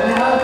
감사합니다.